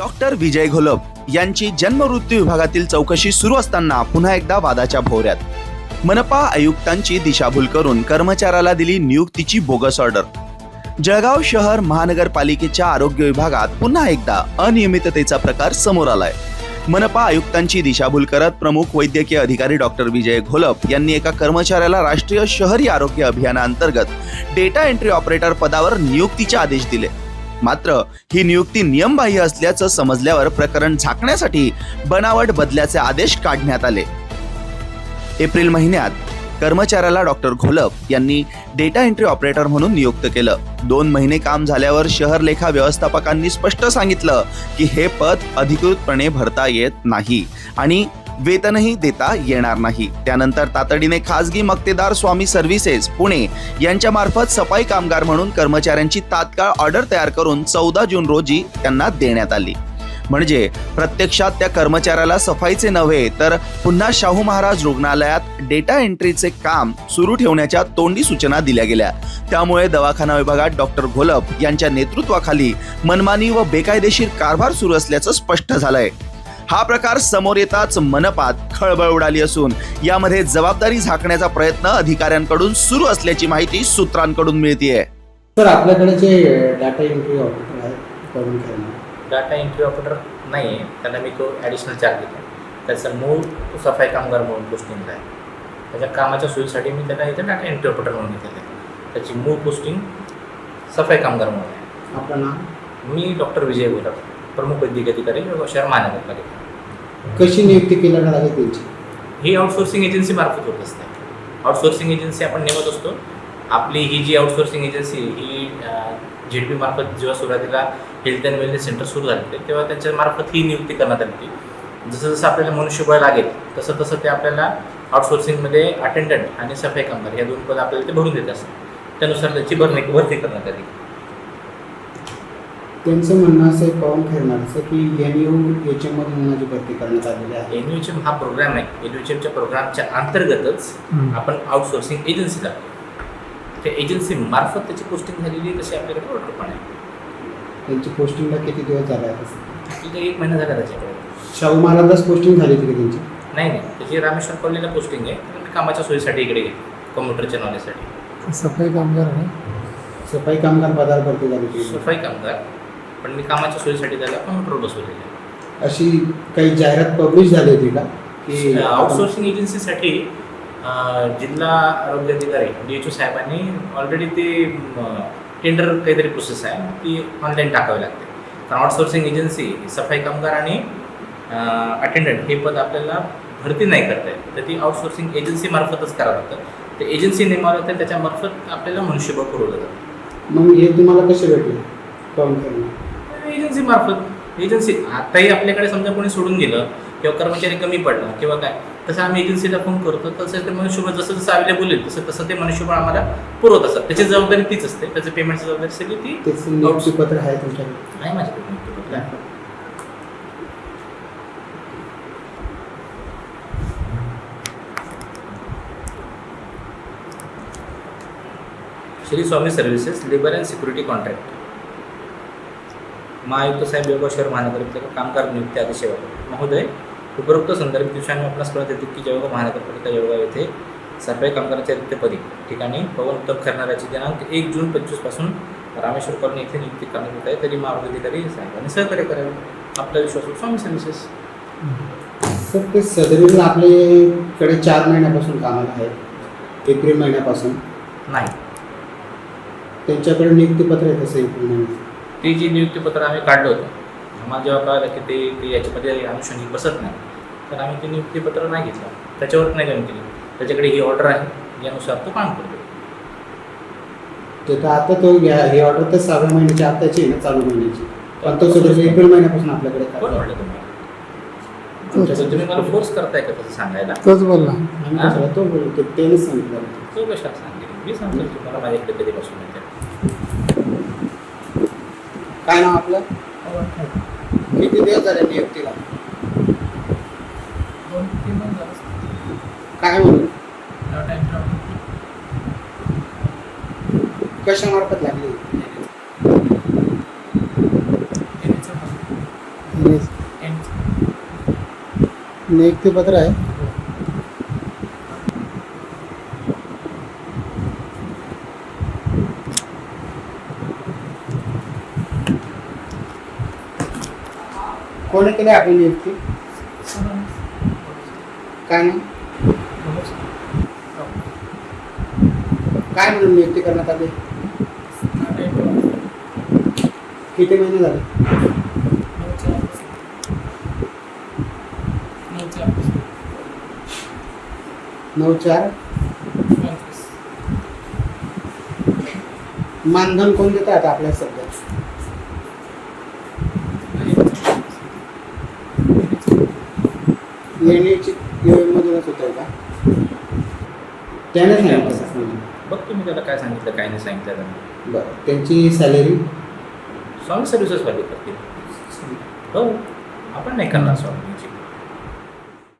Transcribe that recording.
Doctor विजय घोलप यांची जन्मवृत्ती विभागातील चौकशी सुरू असताना पुन्हा एकदा वादाच्या भोवऱ्यात. मनपा आयुक्तांची दिशाभूल करून कर्मचाऱ्याला दिली नियुक्तीची बोगस ऑर्डर. जळगाव शहर महानगरपालिकेच्या आरोग्य विभागात पुन्हा एकदा अनियमिततेचा प्रकार समोर आलाय. मनपा आयुक्तांची दिशाभूल करत प्रमुख वैद्यकीय अधिकारी डॉक्टर विजय घोलप यांनी एका कर्मचाऱ्याला राष्ट्रीय शहरी आरोग्य अभियानाअंतर्गत डेटा एंट्री ऑपरेटर पदावर नियुक्तीचे आदेश दिले. मात्र ही नियुक्ती नियमबाह्य असल्याचं समजल्यावर प्रकरण झाकण्यासाठी बनावट बदल्याचे आदेश काढण्यात आले. एप्रिल महिन्यात कर्मचाऱ्याला डॉक्टर घोलप यांनी डेटा एंट्री ऑपरेटर म्हणून नियुक्त केलं. दोन महिने काम झाल्यावर शहर लेखा व्यवस्थापकांनी स्पष्ट सांगितलं की हे पद अधिकृतपणे भरता येत नाही आणि वेतनही देता येणार नाही. त्यानंतर तातडीने खासगी मक्तेदार स्वामी सर्व्हिसेस पुणे यांच्या मार्फत सफाई कामगार म्हणून कर्मचाऱ्यांची तात्काळ ऑर्डर तयार करून चौदा जून रोजी त्यांना देण्यात आली. म्हणजे प्रत्यक्षात त्या कर्मचाऱ्याला सफाईचे नव्हे तर पुन्हा शाहू महाराज रुग्णालयात डेटा एंट्रीचे काम सुरू ठेवण्याच्या तोंडी सूचना दिल्या गेल्या. त्यामुळे दवाखाना विभागात डॉक्टर घोलप यांच्या नेतृत्वाखाली मनमानी व बेकायदेशीर कारभार सुरू असल्याचं स्पष्ट झालंय. हा प्रकार समोर येताच मनपात खळबळ उडाली असून यामध्ये जबाबदारी झाकण्याचा प्रयत्न अधिकाऱ्यांकडून सुरू असल्याची माहिती सूत्रांकडून मिळतीये. सर आपल्याकडे जे डाटा एंट्री ऑपरेटर ठेवणार डाटा एंट्री ऑपरेटर नाही आहे त्याला मी तो ॲडिशनल चार्ज देतो. त्याचं मूळ तो सफाई कामगार म्हणून पोस्टिंग आहे. त्याच्या कामाच्या सोयीसाठी मी त्याला इथे डाटा एंट्री ऑपरेटर म्हणून घेतलेलं आहे. त्याची मूळ पोस्टिंग सफाई कामगार म्हणून आहे. आपलं नाव? मी डॉक्टर विजय गुलाब प्रमुख वैद्यकीय अधिकारी शहर महानगरपालिका. कशी नियुक्ती केल्याला लागेल त्यांची? ही आउटसोर्सिंग एजन्सी मार्फत होत असते. आउटसोर्सिंग एजन्सी आपण नेमत असतो. आपली ही जी आउटसोर्सिंग एजन्सी ही झेड पी मार्फत जेव्हा सुरुवातीला हेल्थ अँड वेलनेस सेंटर सुरू झाले होते तेव्हा त्यांच्या मार्फत ही नियुक्ती करण्यात आली होती. जसं जसं आपल्याला मनुष्यबळ लागेल तसं तसं ते आपल्याला आउटसोर्सिंगमध्ये अटेंडंट आणि सफाई कामगार या दोन पद आपल्याला ते भरून देत असतात. त्यानुसार त्याची भरणी भरती करण्यात आली. त्यांचं म्हणणं असं आहे पवन खैरनार असं की एन यू एच एममधून माझी भरती करण्यात आलेली आहे. एन यू हा प्रोग्राम आहे. एन यू एमच्या प्रोग्रामच्या अंतर्गतच आपण आउटसोर्सिंग एजन्सी लागतो. त्या एजन्सी मार्फत त्याची पोस्टिंग झालेली आहे तशी आपल्याकडे ऑर्डर पण आहे. त्यांची पोस्टिंगला किती दिवस झाले तिथे एक महिना झाला त्याच्याकडे. शाहू महाराजलाच पोस्टिंग झाली का त्यांची? नाही नाही. त्याची रामेश्वर कॉलेजला पोस्टिंग आहे मी कामाच्या सोयीसाठी इकडे गेले. कम्प्युटरच्या नॉलेजसाठी सफाई कामगार आहे. सफाई कामगार पदावर भरती झाली सफाई कामगार. पण मी कामाच्या सोयीसाठी त्याला कम्प्युटरवर बसवलेलं आहे. अशी काही जाहिरात पब्लिश झाली होती का? की आउटसोर्सिंग एजन्सीसाठी जिल्हा आरोग्य अधिकारी डी एच ओ साहेबांनी ऑलरेडी ते टेंडर काहीतरी प्रोसेस आहे ती ऑनलाईन टाकावी लागते. कारण आउटसोर्सिंग एजन्सी सफाई कामगार आणि अटेंडंट हे पद आपल्याला भरती नाही करता येत. तर ती आउटसोर्सिंग एजन्सी मार्फतच करावं लागतं. ते एजन्सी नेमावं लागतं त्याच्यामार्फत आपल्याला मनुष्यबळ पुरवलं जातं. मग हे तुम्हाला कसे भेटले? खैरनार एजन्सी मार्फत एजन्सी आताही आपल्याकडे समजा कोणी सोडून गेलं किंवा कर्मचारी कमी पडला किंवा काय तसं आम्ही एजन्सीला फोन करतो तसं ते मनुष्यबळ जसं जसं अवेलेबल होईल तसं तसं ते मनुष्यबळ आम्हाला पुरवत असतात. त्याची जबाबदारी तीच असते. त्याचं पेमेंटची जबाबदारी सगळी ती नियुक्तीपत्र आहे तुमच्याकडे? आहे माझ्याकडे नियुक्तीपत्र आहे. Shri Swami services labour and security contract महायुक्त साहेब योगा शहर महानगरपालिका कामगार नियुक्ती आदेश सेवा महोदय उपरोक्त संदर्भ दिवशी आम्ही आपणास कळत येते की जळगाव महानगरपालिका जळगाव येथे सफाई कामगारांच्या रिक्तपदी ठिकाणी पवन उत्तम करणाऱ्याची दिनांक एक जून पंचवीसपासून रामेश्वर कॉलनी येथे नियुक्ती करण्यात येत आहे. तरी महाराज अधिकारी साहेबांनी सहकार्य करावे. आपला विश्वास स्वामी सर्व्हिसेस सर ते सदरील आपल्याकडे चार महिन्यापासून कामाला आहे एप्रिल महिन्यापासून. नाही. त्यांच्याकडे नियुक्तीपत्र आहे तसं एप्रिल महिन्यात ते जे नियुक्तीपत्र आम्ही काढलं होतं आम्हाला जेव्हा कळलं की ते ते याच्यामध्ये अनुषंगिक बसत नाही तर आम्ही ते नियुक्तीपत्र नाही घेतलं. त्याच्यावर नाही जॉईन केली. त्याच्याकडे ही ऑर्डर आहे यानुसार तो काम करतो. ते तर आता तो घ्या ही ऑर्डर तर सहाव्या महिन्याची आताची आहे ना चालू महिन्याची. पण तो सदरील एप्रिल महिन्यापासून आपल्याकडे कोण. म्हणलं तुम्हाला? तुम्ही मला फोर्स करताय का तसं सांगायला? तोच बोलला. तो बोलतो त्यानेच सांगितलं. तो कशाला सांगेल मी सांगतो तुम्हाला माझ्याकडे कधीपासून येते काय नाव आपलं? किती दिवस झाले नियुक्तीला? दोन तीन महिने काय म्हणून. कशा मार्फत लागली कंपनी नियुक्तीपत्र आहे? कोणाकडे केली आपली नियुक्ती काय नाही काय म्हणून नियुक्ती करण्यात आली? किती महिने झाले? नऊ चार? मानधन कोण देत आता आपल्या सध्या? येण्याची मधूनच होत आहे का? त्याने सांगितलं बघ तुम्ही त्याला काय सांगितलं काय नाही सांगितलं त्यांनी बरं त्यांची सॅलरी सॉंग सर्व्हिसेस वाले करतील. हो आपण नाही करणार सॉंग